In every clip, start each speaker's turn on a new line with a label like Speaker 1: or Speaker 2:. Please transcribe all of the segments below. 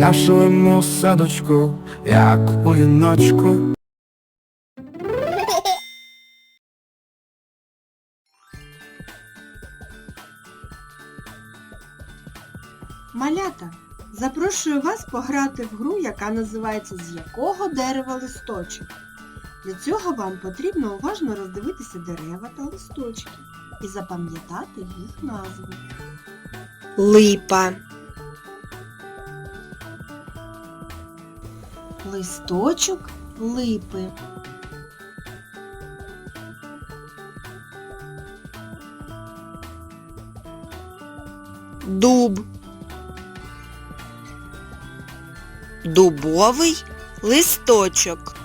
Speaker 1: нашому садочку, як у віночку.
Speaker 2: Малята, запрошую вас пограти в гру, яка називається З якого дерева листочок. Для цього вам потрібно уважно роздивитися дерева та листочки і запам'ятати їх назви.
Speaker 3: липа,
Speaker 2: Листочок липи.
Speaker 3: дуб, дубовий листочок,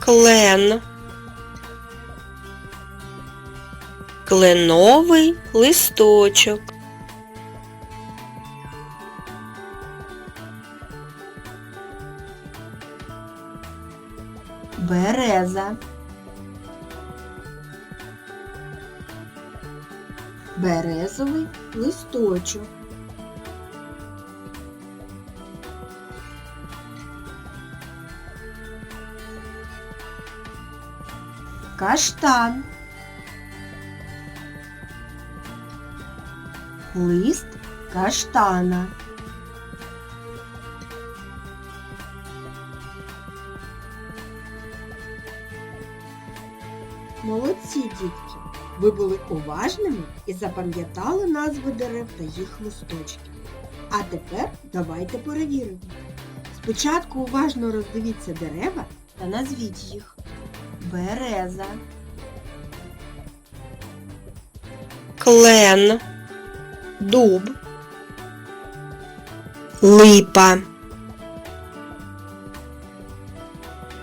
Speaker 3: клен, кленовий листочок.
Speaker 2: Береза. Березовий листочок. Каштан. Лист каштана. Молодці, дітки! Ви були уважними і запам'ятали назви дерев та їх листочки. А тепер давайте перевіримо. Спочатку уважно роздивіться дерева та назвіть їх. Береза,
Speaker 3: клен, дуб, липа,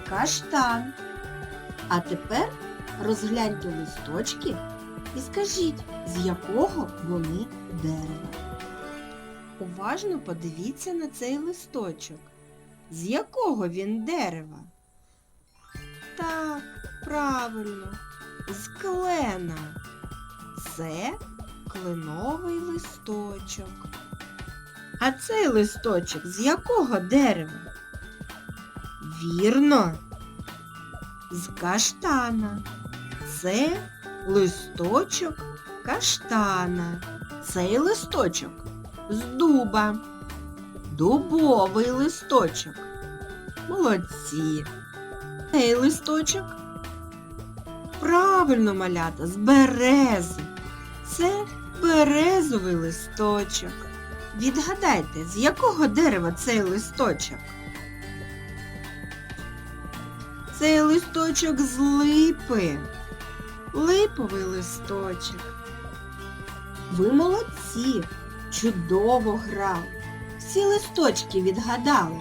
Speaker 2: каштан. А тепер розгляньте листочки і скажіть, з якого вони дерева. Уважно подивіться на цей листочок. З якого він дерева? Так, правильно, з клена. Це кленовий листочок. А цей листочок з якого дерева? Вірно, з каштана. Це листочок каштана. Цей листочок з дуба. Дубовий листочок. Молодці. Цей листочок. Правильно, малята, з берези. Це березовий листочок. Відгадайте, з якого дерева цей листочок? Цей листочок з липи. Липовий листочок. Ви молодці, чудово грали. Всі листочки відгадали.